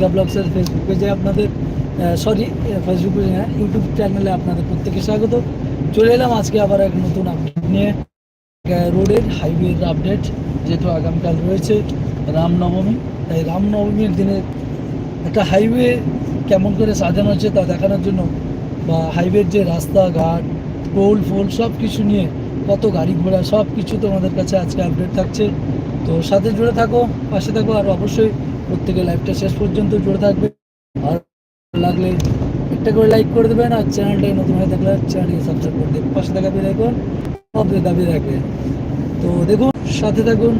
Digha ব্লগসের Facebook পেজে আপনাদের sorry Facebook পেজে না ইউটিউব চ্যানেলে আপনাদের প্রত্যেকে স্বাগত। চলে এলাম আজকে আবার এক নতুন আপডেট নিয়ে। রোডের হাইওয়ের আপডেট যেহেতু আগামীকাল রয়েছে, রামনবমী। তাই রামনবমীর দিনে একটা হাইওয়ে কেমন করে সাজানো হচ্ছে তা দেখানোর জন্য বা হাইওয়ের যে রাস্তাঘাট পোল ফোল সব কিছু নিয়ে কত গাড়ি ঘোড়া সব কিছু তোমাদের কাছে আজকে আপডেট থাকছে। তো সাথে জুড়ে থাকো, পাশে থাকো, আর অবশ্যই প্রত্যেকে লাইভটা শেষ পর্যন্ত জুড়ে থাকবে। আর লাগলে একটা করে লাইক করে দেবেন আর চ্যানেলটা নতুন হয়ে থাকলে চ্যানেলকে সাবস্ক্রাইব করে দেবেন পাশে থাকা বেল সব দাবি রাখবে তো দেখুন, সাথে থাকুন।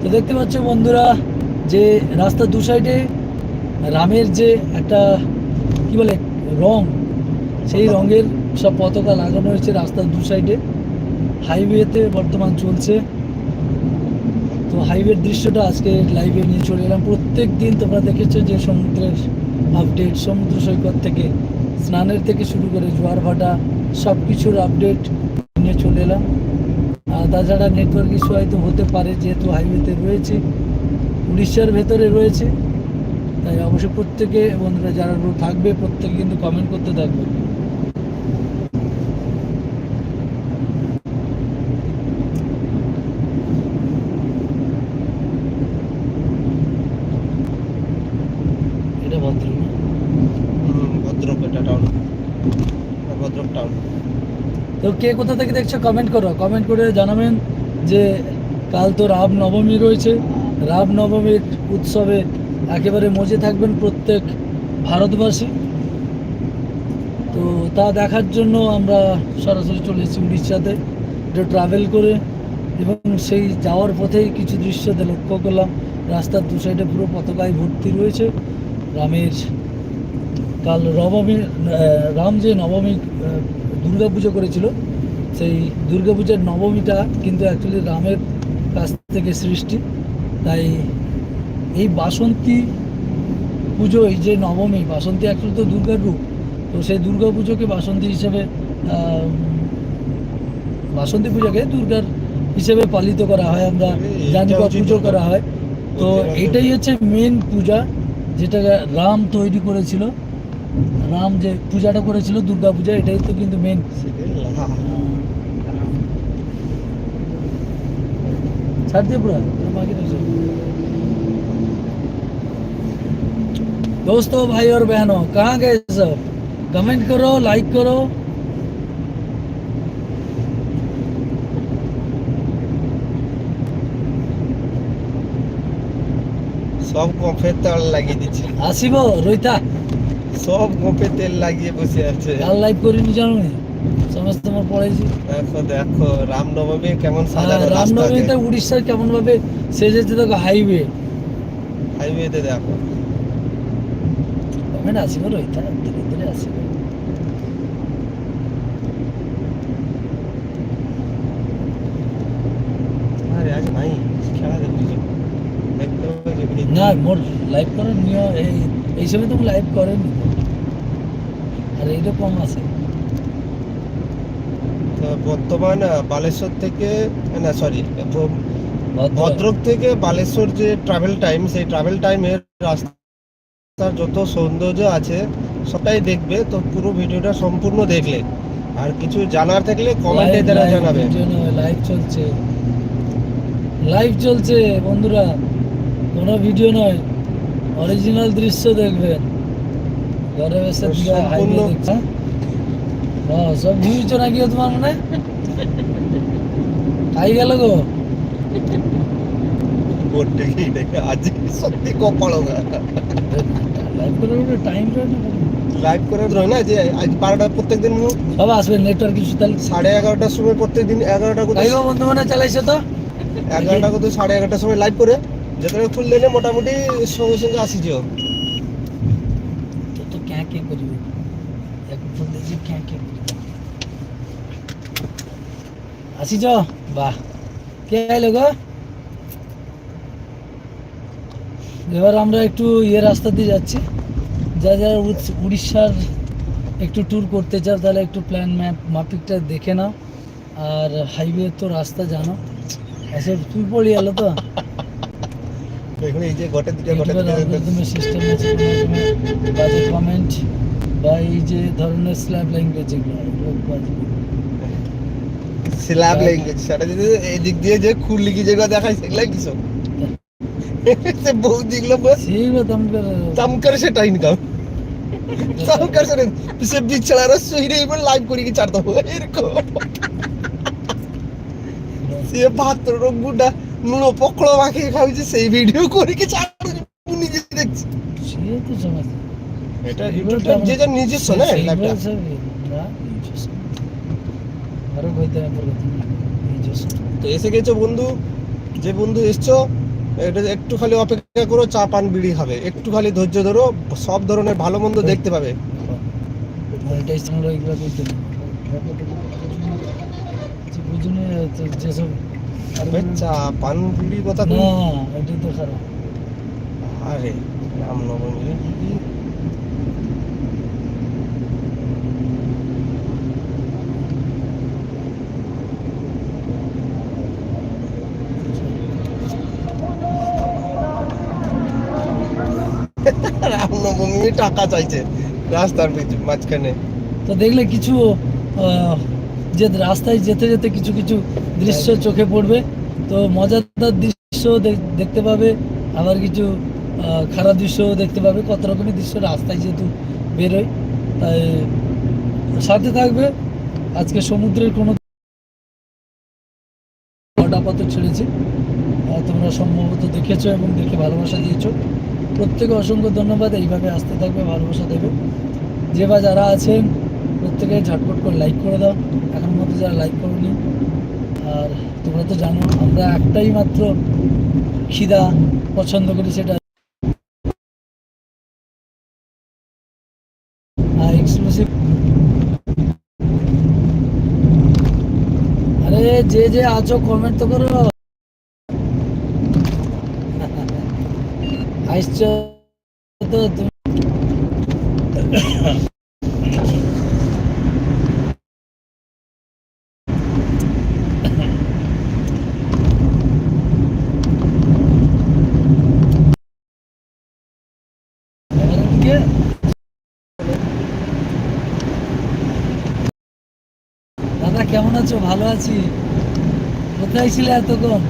তো দেখতে পাচ্ছ বন্ধুরা যে রাস্তার দু সাইডে রামের যে একটা কি বলে রং সেই রঙের সব পতাকা লাগানো হয়েছে রাস্তার দু সাইডে হাইওয়েতে বর্তমান চলছে। তো হাইওয়ের দৃশ্যটা আজকে লাইভে নিয়ে চলে এলাম। প্রত্যেক দিন তোমরা দেখেছ যে সমুদ্রের আপডেট সমুদ্র সৈকত থেকে স্নানের থেকে শুরু করে জোয়ার ভাটা সব কিছুর আপডেট নিয়ে চলে এলাম। তাছাড়া নেটওয়ার্ক ইস্যু হয়তো হতে পারে, যেহেতু হাইওয়েতে রয়েছে, উড়িষ্যার ভেতরে রয়েছে। তাই অবশ্যই প্রত্যেকে বন্ধুরা, যারা থাকবে, প্রত্যেকে কিন্তু কমেন্ট করতে থাকবে এটা ভদ্র না? ভদ্রক এটা টাউন ভদ্রক টাউন তো কে কোথা থেকে দেখছ কমেন্ট করো। কমেন্ট করে জানাবেন যে কাল তো রাম নবমী রয়েছে। রাম নবমীর উৎসবে একেবারে মজে থাকবেন প্রত্যেক ভারতবাসী। তো তা দেখার জন্য আমরা সরাসরি চলে এসেছি উড়িষ্যাতে। একটু ট্রাভেল করে এবং সেই যাওয়ার পথেই কিছু দৃশ্যতে লক্ষ্য করলাম। রাস্তার দু সাইডে পুরো পতাকায় ভর্তি রয়েছে। রামের কাল নবমী রাম যে নবমী দুর্গা পুজো করেছিল সেই দুর্গা পুজোর নবমীটা কিন্তু অ্যাকচুয়ালি রামের কাছ থেকে সৃষ্টি। তাই এই বাসন্তী পুজো এই যে নবমী বাসন্তী অ্যাকচুয়ালি তো দুর্গার রূপ। তো সেই দুর্গা পুজোকে বাসন্তী হিসেবে বাসন্তী পুজোকে দুর্গার হিসেবে পালিত করা হয় আমরা জানি বা পুজো করা হয়। তো এটাই হচ্ছে মেন পূজা যেটা রাম তৈরি করেছিল। রাম যে পূজাটা করেছিল দুর্গা পূজা এটাই তো কিন্তু মেন ছাড় দিয়ে পুরা बाकी तो चल। दोस्तों भाई और बहनों कहाँ गए सब कमेंट करो लाइक करो সব কফে তেল লাগিয়ে দিচ্ছে আসিব রইতা সব কফে তেল লাগিয়ে বসে আছে কাল লাইভ করিনি জানো নি সমস্ত তোমার পড়াইছি। দেখো দেখো রামনবমী কেমন আর সাজানো রামনবমীতে উড়িষ্যার কেমন ভাবে সেজেছে দেখো হাইওয়ে হাইওয়েতে দেখো। কমেন্ট আসিব রইতা ধীরে ধীরে আসিব না মোর লাইভ করার নিয়ম এই সময় তুমি লাইভ করেনি। আর এইটা কম আছে। তো বর্তমান বালেশ্বর থেকে না সরি ভদ্রক থেকে বালেশ্বর যে ট্রাভেল টাইম সেই ট্রাভেল টাইমের রাস্তার যত সৌন্দর্য আছে সবটাই দেখবে। তো পুরো ভিডিওটা সম্পূর্ণ দেখলে। আর কিছু জানার থাকলে কমেন্টে তারা live জানাবে। live চলছে। লাইভ চলছে বন্ধুরা। কোনো ভিডিও নয়। অরিজিনাল দৃশ্য দেখবেন। ঘরে বসে হাইওয়ে দেখছে। হ্যাঁ সব ভিউজ নাকি তোমার মনে? খাই গেল গো। গোটে কি দেখে আজ সত্যি কপাল লাইভ করে টাইম লাইভ করে ধরে না যে আজ বারোটা প্রত্যেক দিন সব আসবে নেটওয়ার্ক কিছু তাহলে। সাড়ে এগারোটার সময় প্রত্যেক দিন এগারোটা তাই কোথায় গো বন্ধু মানে চালাইছে তো? এগারোটা কোথায় সাড়ে এগারোটার সময় লাইভ করে। যেখানে ফুল মোটামুটি সঙ্গে সঙ্গে আসিছো তো তো ক্যাঁ কে করিবে এক ফোন দিয়েছি ক্যাঁ কে করিবে আসিছ? বাহ। কে আইলো গো? এবার আমরা একটু ইয়ে রাস্তা দিয়ে যাচ্ছি। যা যা উড়িষ্যার একটু ট্যুর করতে চাও তাহলে একটু প্ল্যান ম্যাপ মাফিকটা দেখে নাও। আর হাইওয়ে তো রাস্তা জানো। এসে তুই পড়ি এলো তো? এখানে এই যে গটে দুটো গটে সিস্টেম আছে বাজে কমেন্ট বা এই যে ধরনের স্ল্যাব ল্যাঙ্গুয়েজ এগুলো এগুলো বাজে। স্ল্যাব লেগে গেছে সেটা যদি এদিক দিয়ে যে খুললি কি যেগুলো দেখায় সেগুলো কিছু সে বহু যেগুলো তামকার সেটা ইনকাম তামকার সেটা সে বিছানার শুয়ে এবার লাইভ করে কি ছাড়তে হবে এরকম। সে ভাতর গুডা নুনো পকড়ো মাখিয়ে খাওয়াচ্ছে সেই ভিডিও করে কি ছাড়তে নিজে দেখছি। সে তো সমাজ। এটা ইউটিউবটা নিজস্ব না লাইভটা তো এসে গেছো বন্ধু যে বন্ধু এসছো এটা একটু খালি অপেক্ষা করো চা পান বিড়ি খাবে। একটু খালি ধৈর্য ধরো সব ধরনের ভালো মন্দ দেখতে পাবে। নেই। বুঝুনে যেসব চা পান বিড়ি কথা না এটাই তো খারাপ। আরে রামনবমী রামনবমী। টাকা চাইছে রাস্তার মাঝখানে। তো দেখলে কিছু যে রাস্তায় যেতে যেতে কিছু কিছু দৃশ্য চোখে পড়বে। তো মজাদার দৃশ্য দেখ- দেখতে পাবে আবার কিছু খারাপ দৃশ্য দেখতে পাবে। কত রকমের দৃশ্য রাস্তায় যেহেতু বেরোয়। তাই সাথে থাকবে। আজকে সমুদ্রের কোনো ছেড়েছি। তোমরা সম্ভবত দেখেছ এবং দেখে ভালোবাসা দিয়েছ। প্রত্যেকে অসংখ্য ধন্যবাদ। এইভাবে আসতে থাকবে, ভালোবাসা দেবে। যে বা যারা আছেন, প্রত্যেকে ঝটপট করে লাইক করে দাও। এখন মতো যারা লাইক করনি, আর তোমরা তো জানো, আমরা একটাই মাত্র খিদা পছন্দ করি, সেটা আর যে যে আছো কমেন্ট তো করো। তুমি? দাদা কেমন আছো? ভালো আছি। কোথায় ছিলে এতক্ষণ?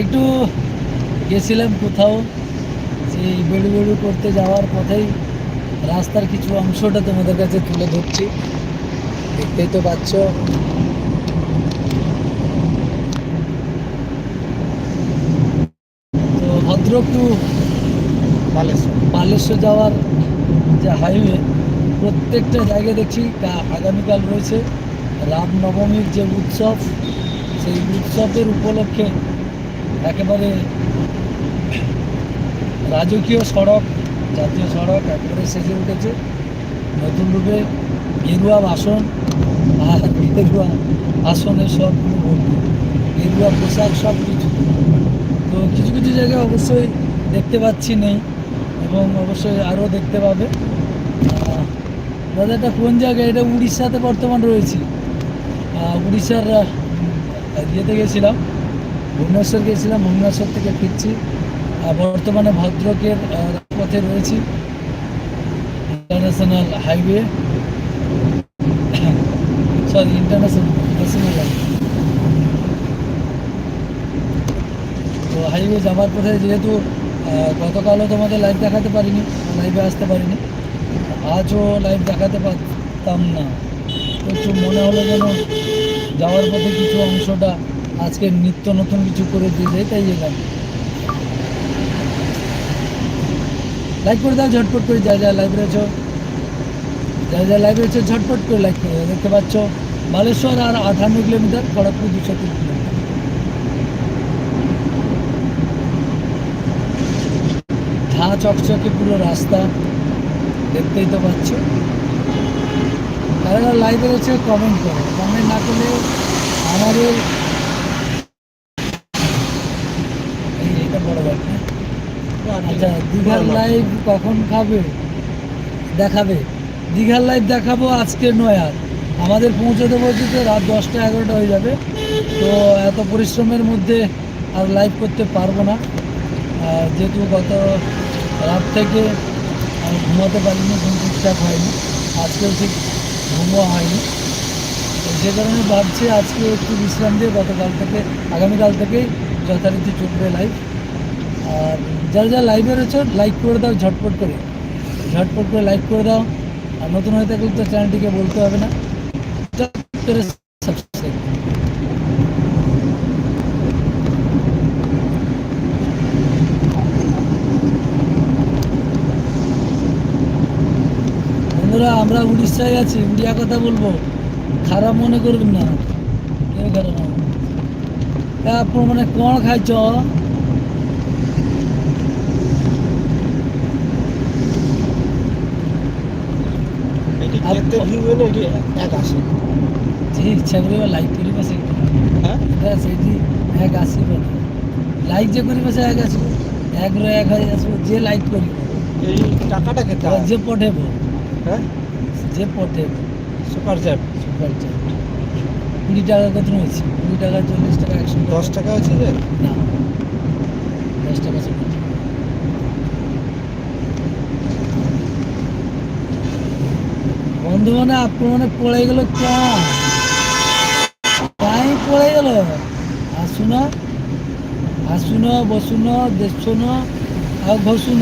একটু গেছিলাম কোথাও সেই বেড়ু বেড়ু করতে যাওয়ার পথেই রাস্তার কিছু অংশটা তোমাদের কাছে তুলে ধরছি। দেখতেই তো পাচ্ছ। তো ভদ্রক টু বালেশ্বর। বালেশ্বর যাওয়ার যে হাইওয়ে প্রত্যেকটা জায়গায় দেখছি আগামীকাল রয়েছে রামনবমীর যে উৎসব সেই উৎসবের উপলক্ষে একেবারে রাজকীয় সড়ক, জাতীয় সড়ক একেবারে সেজে উঠেছে। নতুন রূপে গেরুয়া বাসন আর গেরুয়া আসনে সবগুলো গেরুয়া পোশাক সব কিছু। তো কিছু কিছু জায়গায় অবশ্যই দেখতে পাচ্ছি নেই এবং অবশ্যই আরও দেখতে পাবে। দাদা, এটা কোন জায়গায়? এটা উড়িষ্যাতে বর্তমান রয়েছি। উড়িষ্যার ইয়েতে গেছিলাম, ভুবনেশ্বর গেছিলাম, ভুবনেশ্বর থেকে ফিরছি। বর্তমানে ভদ্রকের পথে রয়েছি ইন্টারন্যাশনাল হাইওয়ে সরি ইন্টারন্যাশনাল তো হাইওয়ে যাওয়ার পথে যেহেতু গতকালও তোমাদের লাইভ দেখাতে পারিনি লাইভে আসতে পারিনি, আজও লাইভ দেখাতে পারতাম না। একটু মনে হলো যেন যাওয়ার পথে কিছু অংশটা আজকে নিত্য নতুন কিছু করে দিয়ে যায় তাই এলাম। লাইক করে দাও, ঝটপট করে যা যা লাইভ রয়েছ যা যা লাইভ রয়েছে ঝটপট করে লাইক করে দেখতে পাচ্ছ? বালেশ্বর আর আঠান্ন কিলোমিটার, খড়গপুর দুশো তিন কিলোমিটার। চকচকে পুরো রাস্তা, দেখতেই তো পাচ্ছ। কারা লাইভে রয়েছে কমেন্ট করো। কমেন্ট না করলে আমাদের এই এটা বড় ব্যাপার আচ্ছা দীঘার লাইভ কখন খাবে? দেখাবে। দীঘার লাইভ দেখাবো আজকে নয় আর। আমাদের পৌঁছতে পৌঁছতে রাত দশটা এগারোটা হয়ে যাবে। তো এত পরিশ্রমের মধ্যে আর লাইভ করতে পারব না। আর যেহেতু গত রাত থেকে ঘুমাতে পারিনি ঘুম ঠিকঠাক হয়নি। আজকেও ঠিক ঘুমও হয়নি। তো সে কারণে ভাবছি আজকে একটু বিশ্রাম দিয়ে গতকাল থেকে আগামীকাল থেকেই যথারীতি চলবে লাইভ আর যারা যারা লাইভে রয়েছে লাইক করে দাও, ঝটপট করে। ঝটপট করে লাইক করে দাও। আর নতুন হয়ে থাকলে তো চ্যানেলটিকে বলতে হবে না। বন্ধুরা, আমরা উড়িষ্যায় আছি। উড়িয়া কথা বলব। খারাপ মনে করবেন না। কেউ খারাপ? হ্যাঁ, না মানে কোন খাইছ? আরেকটা ভিউ হলে এক আসে। যে ইচ্ছা করি লাইক করি পাশে হ্যাঁ? সেটি এক আসিব না লাইক যে করি পাশে এক আসবে এক রে এক হয়ে আসবে যে লাইক করি। এই টাকাটা খেতে যে পঠেব হ্যাঁ? যে পঠেব সুপার চ্যাট সুপার চ্যাট কুড়ি টাকা কত হয়েছে কুড়ি টাকা চল্লিশ টাকা একশো দশ টাকা হয়েছে না। ବନ୍ଧୁମାନେ ଆପଣମାନେ ପଳେଇଗଲ କ'ଣ କାହିଁ ପଳେଇଗଲ ଆସୁନ ଆସୁନ ବସୁନ ଦେଖୁନ ଆଉ ଘଷୁନ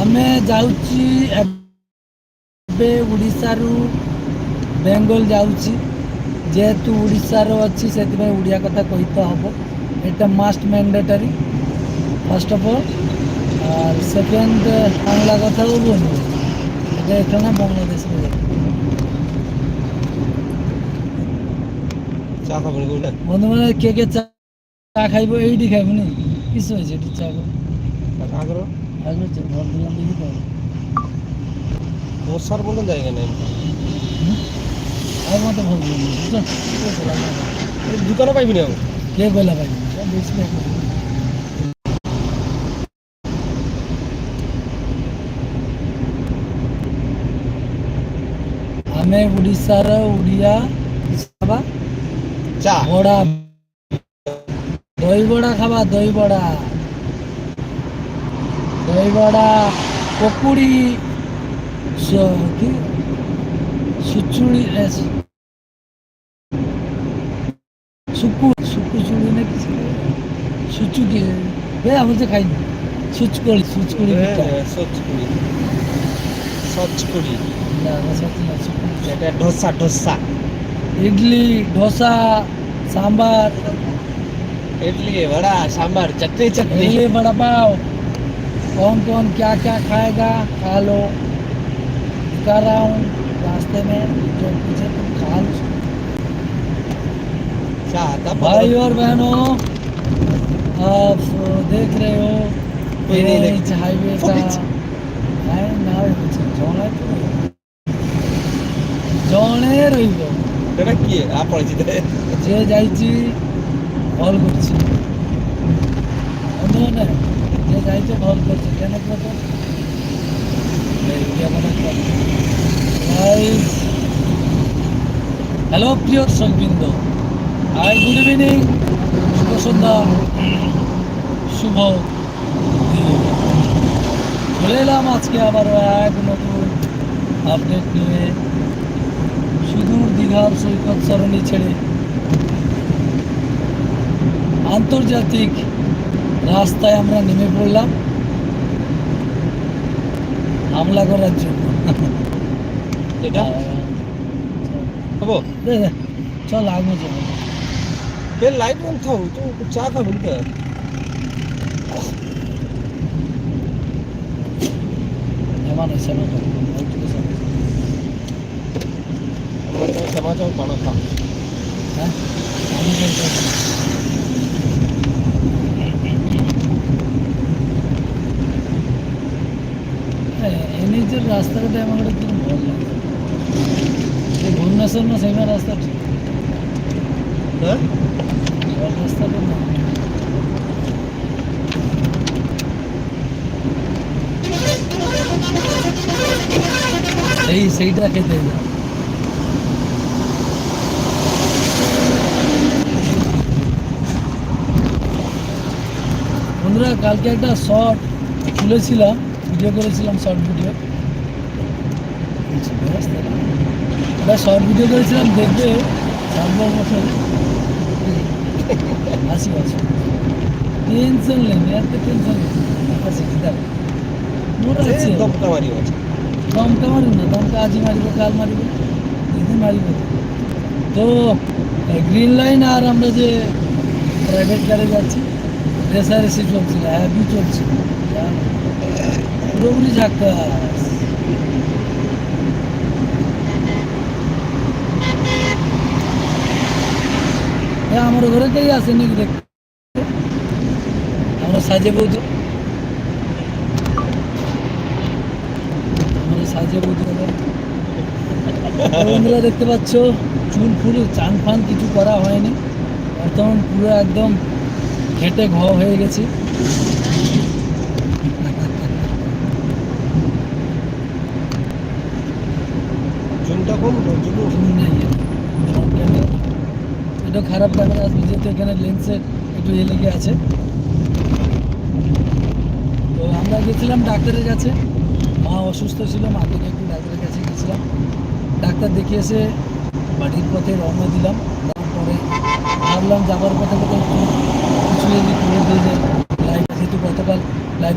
ଆମେ ଯାଉଛି ଏବେ ଓଡ଼ିଶାରୁ ବେଙ୍ଗଲ ଯାଉଛି ଯେହେତୁ ଓଡ଼ିଶାର ଅଛି ସେଥିପାଇଁ ଓଡ଼ିଆ କଥା କହିତେ ହେବ এটা must mandatory first of all R second Bangla কথাও বলব। এটা এখানে বাংলাদেশে বন্ধু মানে কে কে চা চা খাইব এইটি খাইব নি? কিছু হয়েছে এটি চা আগ্রহ আগে চা ঘর দিলাম দেখি তো বসার কোনো জায়গা নেই। আর মতো ভাববো দোকানে পাইবি না কে কইলা পাইবি বেশি ଓଡ଼ିଶାର ଓଡ଼ିଆ ଖାଇବା চা ବଡ଼ା ଦହିବଡ଼ା ଖାଇବା ଦହିବଡ଼ା ଦହିବଡ଼ା ପକୁଡ଼ି ସ- କି ସୁଚୁଳି ଏ, ସୁ- ସୁକୁ ସୁକୁଚୁଳି না কিছু সুচুকি বে আমি তো খাইনি সুচকড়ি সুচকড়ি পিঠা সচকুড়ি সচকুড়ি না না সত্যি না সুচকুড়ি এটা ঢোসা ঢোসা ইডলি ধোসা सांबर इडली वड़ा सांभर चटनी चटनी इडली बड़ा पाव कौन कौन क्या क्या खाएगा खा लो कर रहा हूँ रास्ते में जो पूछे तुम खा लो चाहता भाई और बहनों आप देख रहे हो कोई नहीं देख- NH हाईवे का फुटेज। है ना এটা কি? আ পড়েছি যে যাইছি ভল করছি। অন্যମାନେ যে যাইছে ভল করছে। কেন কত হ্যালো প্রিয় দর্শকবৃন্দ। হাই গুড ইভিনিং শুভ সন্ধ্যা। শুভ। চলে এলাম আজকে আবারও এক নতুন আপডেট নিয়ে। সুদূর দীঘার সৈকত সরণি ছেড়ে আন্তর্জাতিক রাস্তায় আমরা নেমে পড়লাম হামলা করার জন্য। এটা? চল আগে চল ফের লাইট বন্ধ থাও তো চা খাবেন তো। এমন হয়েছে না তো ওইটুকু সব। আমার ক্ষমা চাও পানা খাও হ্যাঁ আমি বলতে এনএইচের রাস্তাঘাটে আমার একটা খুব ভালো লাগে এই বন্যা মেসন না সেমা রাস্তা ঠিক হ্যাঁ শর্ট রাস্তাটা না সেই সেইটা খেতে যা বন্ধুরা কালকে একটা শর্ট তুলেছিলাম ভিডিও করেছিলাম শর্ট ভিডিও একটা শর্ট ভিডিও করেছিলাম দেখবে সামনে বছর। হাসি আছে টেনশন নেই এত টেনশন আছে কি দমকা মারি দমকা মারিব না দমকা আজি মারিব কাল মারিব দিদি মারিব। তো গ্রিন লাইন আর আমরা যে প্রাইভেট কারে যাচ্ছি রেসারেসি চলছিল হ্যাভি চলছিল পুরোপুরি ঝাক্কাস এ আমার ঘরে কেই আসে নাকি দেখ আমরা সাজে বৌদ্ধ আমরা সাজে বৌদ্ধ বন্ধুরা দেখতে পাচ্ছ চুল ফুল চান ফান কিছু করা হয়নি বর্তমান পুরো একদম ঘেটে ঘ হয়ে গেছি। চুনটা কম চুল নেই। এটা খারাপ ক্যামেরা আসবে যেহেতু এখানে লেন্সের একটু ইয়ে লেগে আছে। তো আমরা গেছিলাম ডাক্তারের কাছে। মা অসুস্থ ছিল মাকে একটু ডাক্তারের কাছে গেছিলাম। ডাক্তার দেখিয়ে এসে বাড়ির পথে রওনা দিলাম। তারপরে ভাবলাম যাবার পথে কোথাও কিছু যদি করে দিয়ে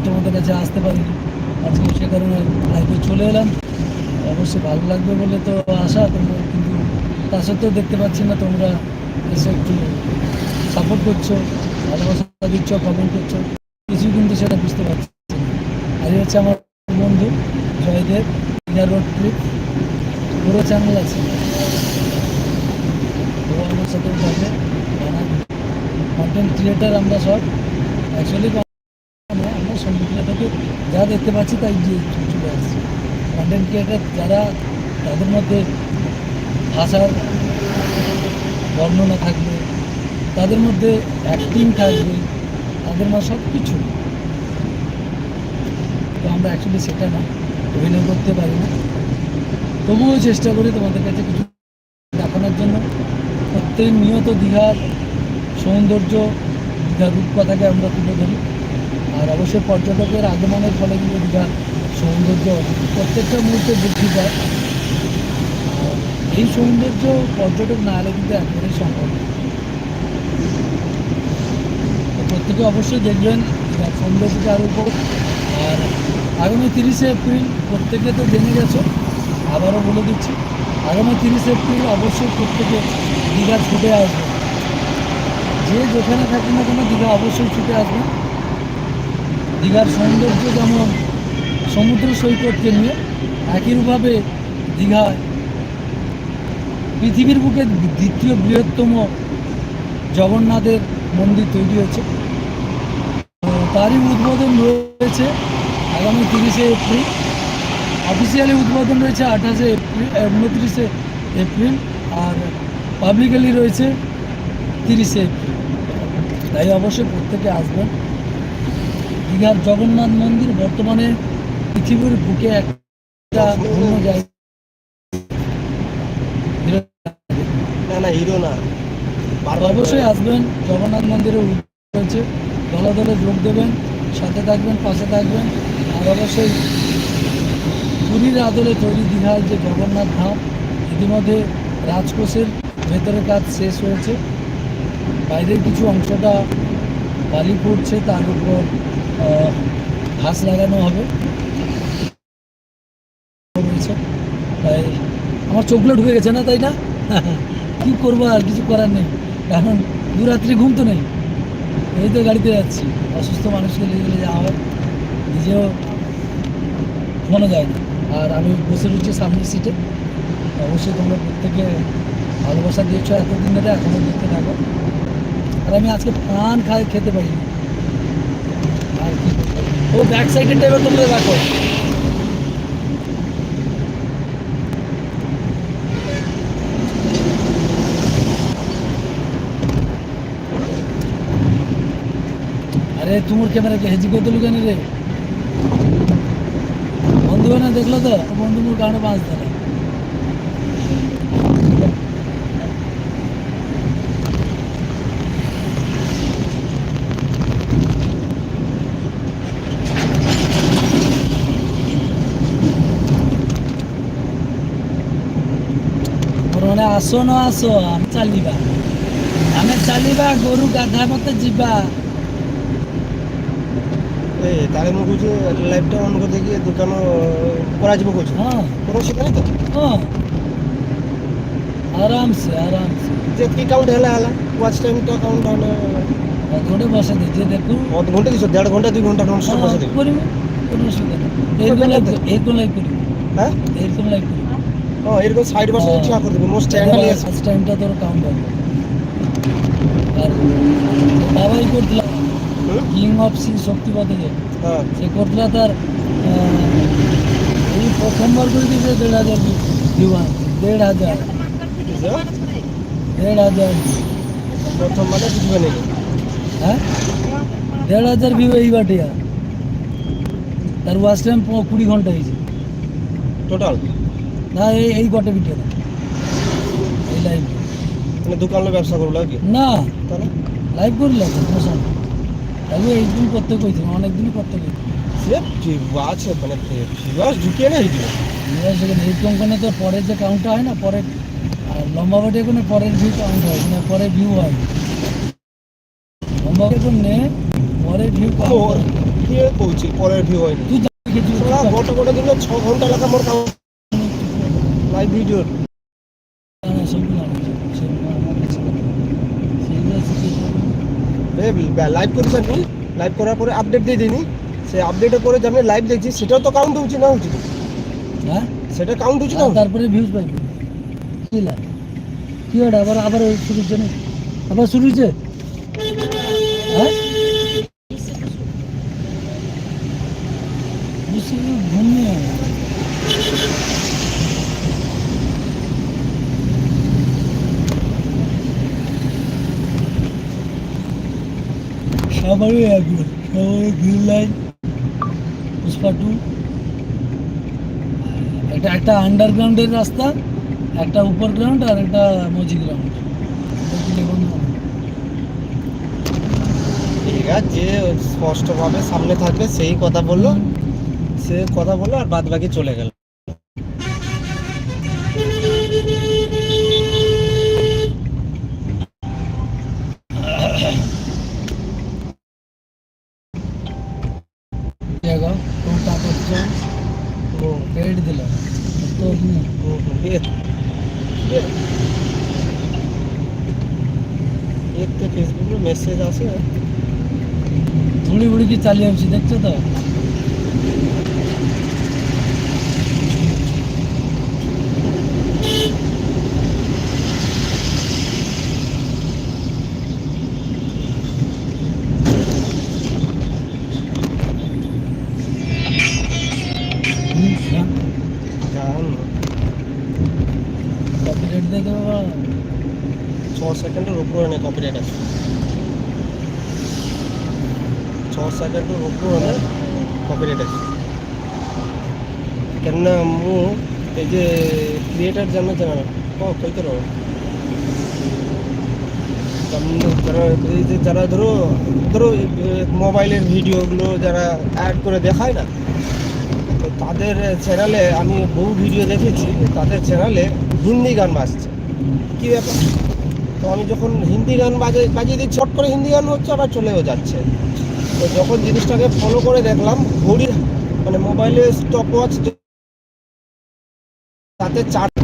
তোমাদের কাছে আসতে পারিনি। আজকে সে কারণে লাইভে চলে এলাম। অবশ্যই ভালো লাগবে বলে তো আশা তোমরা কিন্তু তা সত্ত্বেও দেখতে পাচ্ছি না তোমরা এসে একটু সাপোর্ট করছ, ভালোবাসা দিচ্ছ কমেন্ট করছ কিছু কিন্তু সেটা বুঝতে পারছি আর হচ্ছে আমার বন্ধু জয়দেব ইন্ডিয়া রোড ট্রিপ পুরো চ্যানেল আছে। ও আমার সাথে কন্টেন্ট ক্রিয়েটার আমরা সব। অ্যাকচুয়ালি আমরা সম্মুখীন থেকে যা দেখতে পাচ্ছি তাই গিয়ে চলে আসছি। কন্টেন্ট ক্রিয়েটার যারা তাদের মধ্যে ভাষার বর্ণনা থাকবে, তাদের মধ্যে অ্যাক্টিং থাকবে, তাদের মধ্যে সব কিছু তো আমরা অ্যাকচুয়ালি সেটা না, অভিনয় করতে পারি না। তবুও চেষ্টা করি তোমাদের কাছে কিছু দেখানোর জন্য। প্রত্যেক নিয়ত দীঘার সৌন্দর্য দীঘার রূপকথাকে আমরা তুলে ধরি। আর অবশ্যই পর্যটকের আগমনের ফলে কিন্তু দীঘার সৌন্দর্য প্রত্যেকটা মুহূর্তে বৃদ্ধি পায়। এই সৌন্দর্য পর্যটক না এলে কিন্তু একেবারেই সম্ভব প্রত্যেকে অবশ্যই দেখবেন দীঘার সৌন্দর্যটা আরও উপর আর আগামী তিরিশে এপ্রিল প্রত্যেকে তো জেনে গেছো, আবারও বলে দিচ্ছি, আগামী তিরিশে এপ্রিল অবশ্যই প্রত্যেকে দীঘা ছুটে আসবে। যে যেখানে থাকি না কেন দীঘা অবশ্যই ছুটে আসবে। দীঘার সৌন্দর্য যেমন সমুদ্র সৈকতকে নিয়ে একইভাবে দীঘায় পৃথিবীর বুকে দ্বিতীয় বৃহত্তম জগন্নাথের মন্দির তৈরি হয়েছে। তারই উদ্বোধন রয়েছে আগামী তিরিশে এপ্রিল। অফিসিয়ালি উদ্বোধন রয়েছে আঠাশে এপ্রিল, উনত্রিশে এপ্রিল, আর পাবলিক্যালি রয়েছে তিরিশে। তাই অবশ্যই প্রত্যেকে আসবেন। দীঘার জগন্নাথ মন্দির বর্তমানে পৃথিবীর বুকে একটা জায়গা। না না হিরো না। আর অবশ্যই আসবেন জগন্নাথ মন্দিরে রয়েছে। দলে দলে যোগ দেবেন সাথে থাকবেন পাশে থাকবেন। আর অবশ্যই পুরীর আদলে তৈরি দীঘার যে জগন্নাথ ধাম ইতিমধ্যে রাজকোষের ভেতরে কাজ শেষ হয়েছে। বাইরের কিছু অংশটা বালি পড়ছে, তার উপর ঘাস লাগানো হবে। তাই আমার চোখগুলো ঢুকে গেছে না, তাই না? কি করব আর, কিছু করার নেই। কারণ দুরাত্রি ঘুম তো নেই। এই তো গাড়িতে যাচ্ছি। অসুস্থ মানুষকে নিয়ে গেলে যাওয়া হয়, নিজেও ঘুমানো যায় না। আর আমি বসে রয়েছি সামনের সিটে। অবশ্যই তোমরা প্রত্যেকে ভালোবাসা দিয়েছ এতদিন ধরে এখনও দেখতে থাকো। আর আমি আজকে প্রাণ খায় খেতে পারিনি আর কি ও ব্যাক সাইডের টাইপের তোমরা দেখো আরে তোমার ক্যামেরাকে হেজি করে দিল কেন রে বন্ধু না দেখলো তো বন্ধু মোর কারণে বাঁচতে দিল ମାନେ ଆସ ନ ଆସ ଆମେ ଚାଲିବା ଆମେ ଚାଲିବା ଗୋରୁ ଗାଧା ମତେ ଯିବା ଏ ତାହେଲେ ମୁଁ କହୁଛି ଲାଇଭଟା ଅନ୍ କରିଦେଇକି ଦୋକାନ କରାଯିବ କହୁଛି ହଁ কোনো ଅସୁବିଧା ନାହିଁ ତ ହଁ ଆରାମସେ ଆରାମସେ ଯେତିକି କାଉଣ୍ଟ ହେଲା ହେଲା ୱାଚ୍ ଟାଇମ୍ଟା କାଉଣ୍ଟ ହେଲେ ଅଧଘଣ୍ଟେ ବସେଇ ଦେଇଛି ଦେଖୁ ଅଧଘଣ୍ଟା କି ଦେଢ଼ ଘଣ୍ଟା ଦୁଇ ଘଣ୍ଟା ନନ୍ ଷ୍ଟପ୍ ବସେଇ ଦେବି କରିବୁ কোনো অসুবিধা নেই এরকম লাইক এরকম লাইক করি হ্যাঁ এরকম লাইক করি হ্যাঁ এরকম সাইড বাসে। ঠিক করে দেবো নো স্ট্যান্ড নিয়ে ফার্স্ট টাইমটা তোর কাউন্ট হবে আর বাবাই করছিল? কিং অফ সিং শক্তিপথে যে হ্যাঁ। সে করছিল তার এই প্রথমবার করে দিয়েছে দেড় হাজার ভিউ দেড় হাজার? দেড় হাজার প্রথম মানে বুঝবে নাকি হ্যাঁ? দেড় হাজার ভিউ এই বাটিয়া তার ওয়াচ টাইম কুড়ি ঘণ্টা হয়েছে। টোটাল না এই এই কটে ভিডিও এই লাইভ মানে দোকানে ব্যবসা করব নাকি না। তাহলে লাইভ করলে প্রমোশন তাহলে একদিন করতে কইছি অনেকদিন করতে কইছি সে আছে মানে ভিউয়ার্স ঢুকিয়ে না দিবে সেখানে এই কোম্পানি তো পরের যে কাউন্টটা হয় না পরের লম্বা বাটে কোনো পরের ভিউ কাউন্ট হয় না পরের ভিউ হয়। লম্বা বাটে কোনো পরের ভিউ কে কইছি পরের ভিউ হয়নি? তুই গোটা গোটা দিনে ছ ঘণ্টা লাগা মোর কাম লাইভ ভিডিও লাইভ করেছি আমি লাইভ করার পরে আপডেট দিয়ে দিইনি সে আপডেটের পরে যে আমি লাইভ দেখছি সেটাও তো কাউন্ট হচ্ছে না হচ্ছে হ্যাঁ? সেটা কাউন্ট হচ্ছে না তারপরে ভিউজ পাইবি। কি লাগ কি ওটা? আবার আবার শুরু হচ্ছে আবার শুরু হচ্ছে হ্যাঁ বুঝছি ঘুম নেই আমার। একবার সবারই গ্রিন লাইন পুষ্পা টু এটা একটা আন্ডারগ্রাউন্ডের রাস্তা, একটা উপর গ্রাউন্ড আর একটা মজি গ্রাউন্ড যে স্পষ্টভাবে সামনে থাকবে, সেই কথা বলল। সে কথা বলল আর বাদ বাকি চলে গেল জায়গা কোনটা করছ পেড দিল তো এতে আসে ধুড়ি বুড়ি কি চালিয়ে আসছি দেখছ তো? জান দিয়ে দেবো ছ সেকেন্ডের উপরে নেই কপিরাইট আছে। ମୁଁ এই যে ক্রিয়েটার জানো জানা কো কইতে রো যারা যে যারা ধরো ধরো মোবাইলের ভিডিওগুলো যারা অ্যাড করে দেখায় না তো তাদের চ্যানেলে আমি বহু ভিডিও দেখেছি তাদের চ্যানেলে হিন্দি গান বাজছে কী ব্যাপার তো আমি যখন হিন্দি গান বাজে বাজিয়ে দিচ্ছি চট করে হিন্দি গান হচ্ছে আবার চলেও যাচ্ছে তো যখন জিনিসটাকে ফলো করে দেখলাম ঘড়ির মানে মোবাইলে স্টপ ওয়াচ তাতে চার